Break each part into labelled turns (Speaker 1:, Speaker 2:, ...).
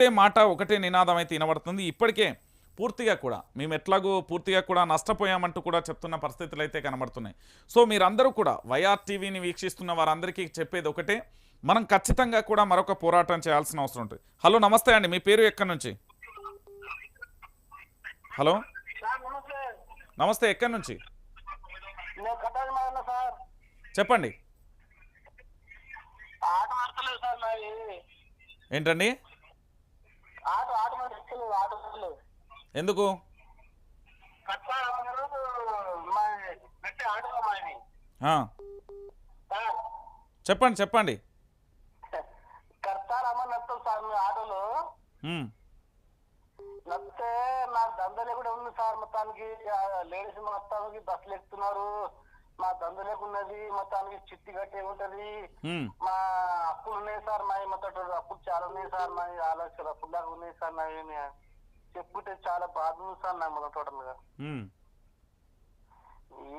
Speaker 1: ఒకటే మాట ఒకటే నినాదం అయితే వినబడుతుంది. ఇప్పటికే పూర్తిగా కూడా మేము ఎట్లాగో పూర్తిగా కూడా నష్టపోయామంటూ కూడా చెప్తున్న పరిస్థితులు అయితే కనబడుతున్నాయి. సో మీరందరూ కూడా వైఆర్ టీవీని వీక్షిస్తున్న వారందరికీ చెప్పేది ఒకటే మనం ఖచ్చితంగా కూడా మరొక పోరాటం చేయాల్సిన అవసరం ఉంటుంది. హలో నమస్తే అండి. మీ పేరు ఎక్కడి నుంచి? హలో?
Speaker 2: నమస్తే
Speaker 1: ఎక్కడి నుంచి? చెప్పండి. ఏంటండి? ఎందుకు? చెప్పండి చెప్పండి.
Speaker 2: నడుస్తాం సార్ మీ ఆటోలో.
Speaker 1: ఉమ్,
Speaker 2: నచ్చితే నాకు దందలే కూడా ఉంది సార్ మొత్తానికి. లేడీస్ మొత్తానికి బస్సులు ఎక్కుతున్నారు. మా దందలేకు ఉన్నది మొత్తానికి చిట్టి కట్టి ఉంటది. మా అప్పులు ఉన్నాయి సార్ మా మొత్తం అప్పులు చాలా ఉన్నాయి సార్ మా లక్షల అప్పులు దాకా ఉన్నాయి సార్ నా చెప్పుకుంటే చాలా బాధ ఉంది సార్ నా మొదటి
Speaker 1: టోటల్గా.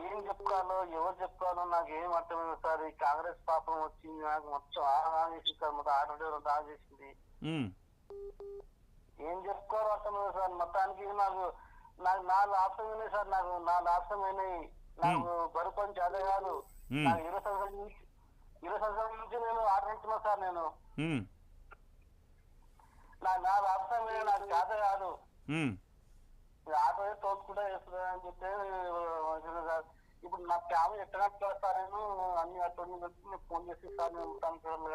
Speaker 2: ఏం చెప్పుకోవాలో ఎవరు చెప్పుకోవాలో నాకు ఏం అర్థమైంది సార్ ఈ కాంగ్రెస్ పాపం వచ్చింది నాకు మొత్తం ఆగా చేసింది సార్ మొత్తం ఆట రెండు ఆగా చేసింది ఏం చెప్పుకోవాలో అర్థమైంది సార్ మొత్తానికి నాకు నాకు నాలుగు ఆప్షన్ ఉన్నాయి సార్ నాకు నాలుగు ఆప్షన్ అయినాయి నాకు బరువు పని చేత కాదు. నాకు ఇరవై సంవత్సరాల నుంచి ఇరవై సంవత్సరాల నుంచి నేను ఆట ఉంటున్నా సార్ నేను. నా ఆప్షన్ అయినాయి నాకు చేత కాదు. ఆటో తోలుకుంటా చేస్తున్నా అని చెప్పి వచ్చిన సార్. ఇప్పుడు నా ఫ్యామిలీ ఎక్కడ సార్ నేను? అన్ని అటు నేను ఫోన్ చేసి సార్ నేను ఉంటాను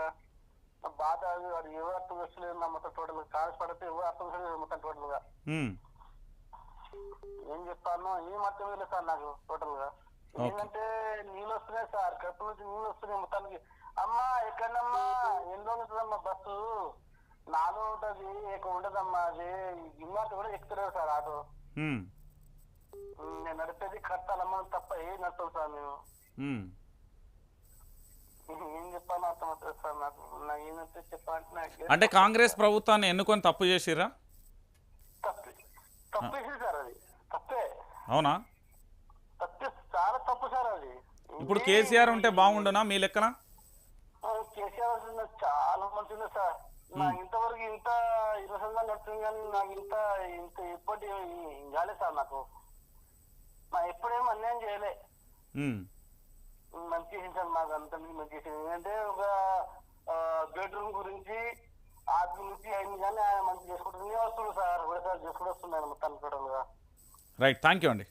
Speaker 2: నా బాధ అది ఎవరు అర్థం వస్తలేదు నా మొత్తం టోటల్ కాల్స్ పడితే ఎవరు అర్థం వస్తలేదు మొత్తం
Speaker 1: టోటల్గా.
Speaker 2: ఏం చెప్పాను ఏం అర్థం లేదు సార్ నాకు
Speaker 1: టోటల్గా.
Speaker 2: ఏంటంటే నీళ్ళు వస్తున్నాయి సార్. కడుపు నుంచి నీళ్ళు వస్తున్నాయి మొత్తానికి. అమ్మా ఎక్కడమ్మా ఎన్నో ఉంటుందమ్మా బస్సు? నాలో ఉంటది ఎక్కువ ఉండదమ్మా అది గిమ్మాట్ కూడా ఎక్కుతలేదు సార్ ఆటో. నేను నడిపేది కట్టాలమ్మా తప్ప ఏం నడతాం సార్ మేము.
Speaker 1: అంటే కాంగ్రెస్ ప్రభుత్వాన్ని ఎన్నుకొని తప్పు చేసిర్రా?
Speaker 2: తప్పే తప్పేసింది సార్ అది. తప్పే.
Speaker 1: అవునా?
Speaker 2: తప్పే చాలా తప్పు సార్ అది.
Speaker 1: ఇప్పుడు కేసీఆర్ ఉంటే బాగుండునా మీ లెక్కన?
Speaker 2: కేసీఆర్ చాలా మంచిది సార్. నాకు ఇంతవరకు ఇంత నడుతుంది కానీ నాకు ఇంత ఇంత ఎప్పటి సార్ నాకు. నా ఎప్పుడేం అన్యాయం చేయలే. మంచి చేసింది అంత మంచి చేసింది ఎందుకంటే ఒక బెడ్రూమ్ గురించి ఆది నుంచి అయింది కానీ ఆయన మంచి చేసుకుంటుంది. నేను వస్తుంది సార్ ఒకసారి చేసుకుంటూ వస్తున్నాను
Speaker 1: రైట్ థ్యాంక్ యూ అండి.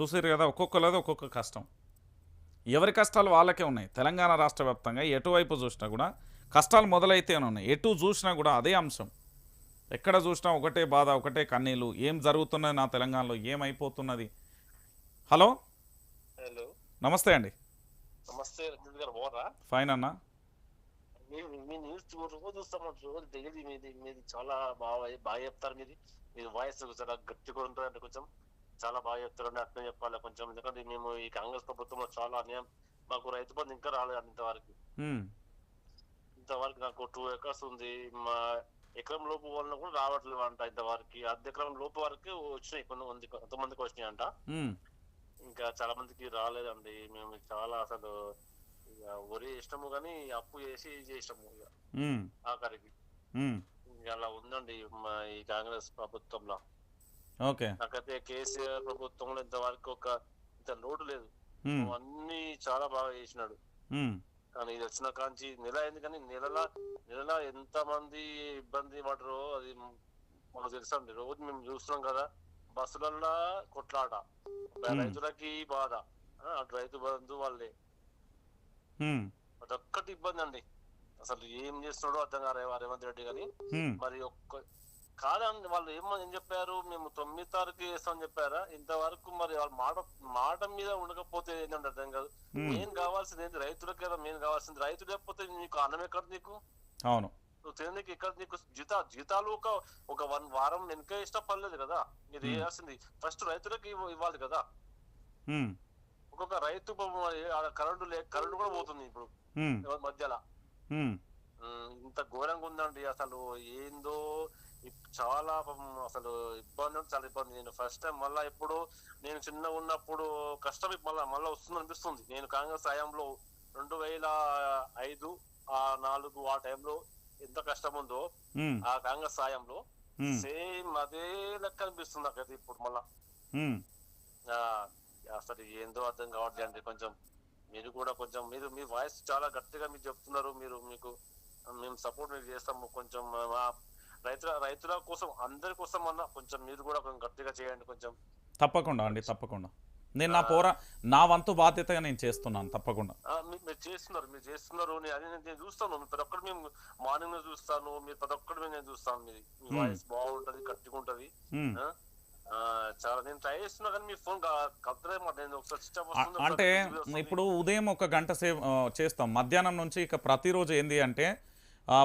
Speaker 1: చూసారు కదా ఒక్కొక్కరిది ఒక్కొక్క కష్టం. ఎవరి కష్టాలు వాళ్ళకే ఉన్నాయి? తెలంగాణ రాష్ట్ర వ్యాప్తంగా ఎటువైపు చూసినా కూడా కష్టాలు మొదలైతేనే ఉన్నాయి. ఎటు చూసినా కూడా అదే అంశం. ఎక్కడ చూసినా ఒకటే బాధ ఒకటే కన్నీళ్ళు. ఏం జరుగుతున్నది నా తెలంగాణలో? ఏమైపోతున్నది హలో?
Speaker 3: హలో.
Speaker 1: నమస్తే అండి.
Speaker 3: నమస్తే
Speaker 1: ఫైన్ అన్న.
Speaker 3: మేము మీ న్యూస్ రోజు చూస్తాం రోజు డైలీ మీది మీది చాలా బాగా బాగా చెప్తారు మీది. మీ వాయిస్ చాలా గట్టిగా ఉంటుంది అంటే కొంచెం చాలా బాగా చెప్తారు అంటే అట్లనే చెప్పాలి కొంచెం. ఎందుకంటే మేము ఈ కాంగ్రెస్ ప్రభుత్వంలో చాలా అన్యాయం. మాకు రైతు బంధు ఇంకా రాలేదు ఇంతవరకు. ఇంతవరకు నాకు టూ ఎకర్స్ ఉంది. మా ఎకరం లోపు వాళ్ళని కూడా రావట్లేదు అంట ఇంతవరకు. అర్ధ ఎకరం లోపు వరకు వచ్చినాయి కొన్ని మంది కొంతమందికి వచ్చినాయి అంట ఇంకా చాలా మందికి రాలేదండి. మేము చాలా అసలు వరి ఇష్టము కానీ అప్పు చేసి చేసాము ఇక ఆఖరికి. అలా ఉందండి ఈ కాంగ్రెస్ ప్రభుత్వంలో.
Speaker 1: ఓకే.
Speaker 3: నాకైతే కేసీఆర్ ప్రభుత్వంలో ఇంతవరకు ఒక ఇంత లోటు లేదు. అన్ని చాలా బాగా చేసినాడు. కానీ ఇది వచ్చిన కాంచి నెల అయింది కానీ నెలల నెలల ఎంత మంది ఇబ్బంది పడరో అది మనకు తెలుసు అండి. రోజు మేము చూస్తున్నాం కదా బస్సులల్లో కొట్లాట. రైతులకి బాధ. అటు రైతు బంధు వాళ్ళే. అదొక్కటి ఇబ్బంది అండి అసలు ఏం చేస్తున్నాడో అర్థం కాలే రేవంత్ రెడ్డి గాని.
Speaker 1: ఉమ్,
Speaker 3: మరి ఒక్క కాదండి వాళ్ళు ఏమని ఏం చెప్పారు మేము తొమ్మిది తారీఖు చేస్తామని చెప్పారా? ఇంతవరకు మరి వాళ్ళ మాట మాట మీద ఉండకపోతే ఏంటంటే అర్థం కాదు. మెయిన్ కావాల్సింది ఏంటి? రైతులకే కదా మెయిన్ కావాల్సింది? రైతు లేకపోతే నీకు అన్నం ఎక్కడ నీకు?
Speaker 1: అవును.
Speaker 3: నువ్వు తినడానికి ఎక్కడ నీకు? జీతా జీతాలు ఒక ఒక వన్ వారం వెనక ఇష్టపడలేదు కదా. మీరు. చేయాల్సింది. ఫస్ట్ రైతులకి ఇవ్వ- ఇవ్వాలి కదా. ఒక్కొక్క రైతు కరెంటు లే కరెంటు కూడా పోతుంది ఇప్పుడు. మధ్యలో. ఇంత ఘోరంగా ఉందండి అసలు. ఏందో చాలా అసలు ఇబ్బంది చాలా ఇబ్బంది. నేను ఫస్ట్ టైం మళ్ళా ఇప్పుడు నేను చిన్నగా ఉన్నప్పుడు కష్టం మళ్ళా మళ్ళా వస్తుంది అనిపిస్తుంది నేను కాంగ్రెస్ హయాంలో రెండు వేల ఐదు ఆ నాలుగు ఆ టైంలో ఎంత కష్టం ఉందో ఆ కాంగ్రెస్ సాయంలో సేమ్ అదే లెక్క అనిపిస్తుంది నాకైతే ఇప్పుడు మళ్ళా. అసలు ఏందో అర్థం కావట్లేదు అండి కొంచెం మీరు కూడా కొంచెం మీరు మీ వాయిస్ చాలా గట్టిగా మీరు చెప్తున్నారు. మీరు మీకు మేము సపోర్ట్ మీరు చేస్తాము కొంచెం రైతుల రైతుల కోసం అందరి కోసం అన్న కొంచెం మీరు కూడా కొంచెం గట్టిగా చేయండి కొంచెం.
Speaker 1: తప్పకుండా అండి తప్పకుండా. నేను నా పోరా నా వంతు బాధ్యతగా నేను చేస్తున్నాను తప్పకుండా.
Speaker 3: మీరు చేస్తున్నారు మీరు చేస్తున్నారు నేను అది నేను చూస్తాను. ప్రతి ఒక్కటి మేము మార్నింగ్ చూస్తాను మీరు ప్రతి ఒక్కటి నేను చూస్తాను. మీది మీ. వాయిస్ బాగుంటది గట్టిగా ఉంటది చాలా నేను ట్రై చేస్తున్నా కానీ మీ ఫోన్ కలుతలేమాట నేను ఒకసారి స్విచ్ ఆఫ్
Speaker 1: అ-
Speaker 3: వస్తుంది
Speaker 1: అంటే. ఇప్పుడు ఉదయం ఒక గంట ఆ, చేస్తాం. మధ్యాహ్నం నుంచి ఇక ప్రతిరోజు ఏంది అంటే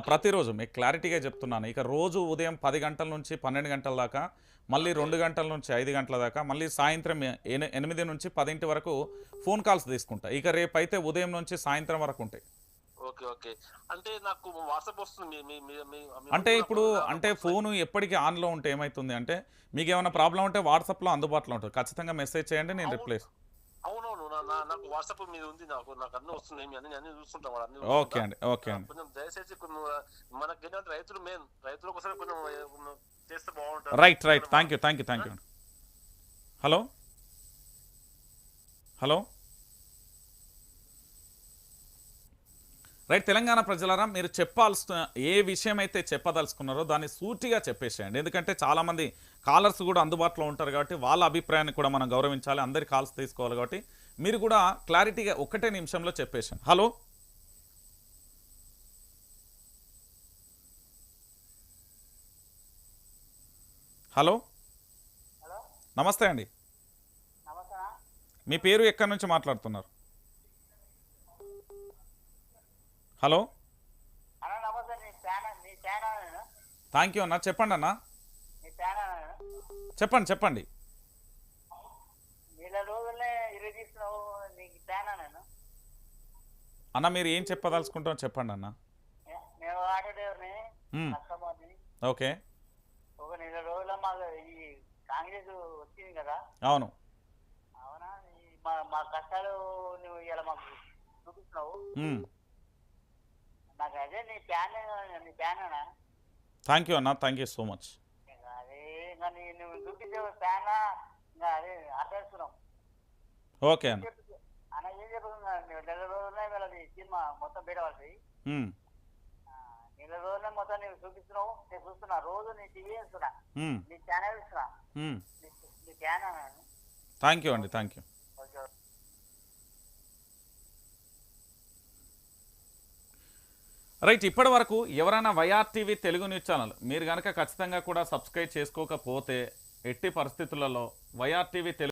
Speaker 1: ప్రతిరోజు మీకు క్లారిటీగా చెప్తున్నాను. ఇక రోజు ఉదయం పది గంటల నుంచి పన్నెండు గంటల దాకా మళ్ళీ రెండు గంటల నుంచి ఐదు గంటల దాకా మళ్ళీ సాయంత్రం ఎని- ఎనిమిది నుంచి పదింటి వరకు ఫోన్ కాల్స్ తీసుకుంటా. ఇక రేపు అయితే ఉదయం నుంచి సాయంత్రం వరకు ఉంటాయి.
Speaker 3: Okay okay. అంటే నాకు వాట్సాప్ వస్తుంది మీ
Speaker 1: అంటే ఇప్పుడు అంటే ఫోను ఎప్పటికీ ఆన్లో ఉంటే ఏమవుతుంది అంటే మీకు ఏమైనా ప్రాబ్లం ఉంటే వాట్సాప్లో అందుబాటులో ఉంటుంది. ఖచ్చితంగా మెసేజ్ చేయండి నేను రిప్లై
Speaker 3: అవునవును. నాకు వాట్సాప్ మీద ఉంది నాకు నాకు అన్ని వస్తున్నాయి అన్ని అన్ని చూస్తుంటాం అన్ని
Speaker 1: ఓకే. అండి ఓకే అండి.
Speaker 3: కొంచెం దయచేసి మనకి ఏంటంటే రైతులు మెయిన్ రైతుల కోసం కొంచెం కొంచెం చేస్తే బాగుంటుంది.
Speaker 1: Right right thank you thank you thank you hello hello right Telangana ప్రజలారా మీరు చెప్పాల్సిన ఏ విషయం అయితే చెప్పదలుచుకున్నారో దాన్ని సూటిగా చెప్పేసేయండి. ఎందుకంటే చాలామంది కాలర్స్ కూడా అందుబాటులో ఉంటారు కాబట్టి వాళ్ళ అభిప్రాయాన్ని కూడా మనం గౌరవించాలి అందరి కాల్స్ తీసుకోవాలి కాబట్టి మీరు కూడా క్లారిటీగా ఒకటే నిమిషంలో చెప్పేసాను హలో? హలో? నమస్తే అండి. మీ పేరు ఎక్కడి నుంచి మాట్లాడుతున్నారు? హలో?
Speaker 2: అన్న నమస్తే నీ ఛానల్ నీ ఛానల్ నేను
Speaker 1: థ్యాంక్ యూ అన్న. చెప్పండి అన్న. చెప్పండి చెప్పండి. అన్న. మీరు ఏం చెప్పదలుచుకుంటారో చెప్పండి అన్న.
Speaker 2: కస్టమర్ని.
Speaker 1: ఓకే.
Speaker 2: ఒక నెల రోజుల మాకు ఈ కాంగ్రెస్ వచ్చింది కదా.
Speaker 1: అవును.
Speaker 2: అవునా? మా కష్టాలు నువ్వు ఇలా మాకు చూపిస్తున్నావు.
Speaker 1: మ్మ్.
Speaker 2: నాకు అదే నీ ప్యాన్ నీ ప్యాన్ అన్నా.
Speaker 1: థ్యాంక్ యూ అన్న thank you so much. Okay అన్న.
Speaker 2: నెల మొత్తం నీకు చూపిస్తున్నావు. నేను చూస్తున్నా రోజు నీ టీవీ చూస్తున్నా. నీ ఛానల్ చూస్తున్నా.
Speaker 1: మ్మ్.
Speaker 2: నీ నీ ప్యాన్? అన్నాను
Speaker 1: థ్యాంక్ యూ అండి థ్యాంక్ యూ
Speaker 2: ఓకే
Speaker 1: రైట్ ఇప్పటి వరకు ఎవరైనా YR TV Telugu news channel మీరు కనుక ఖచ్చితంగా కూడా సబ్స్క్రైబ్ చేసుకోకపోతే ఎట్టి పరిస్థితులలో వైఆర్ టీవీ తెలుగు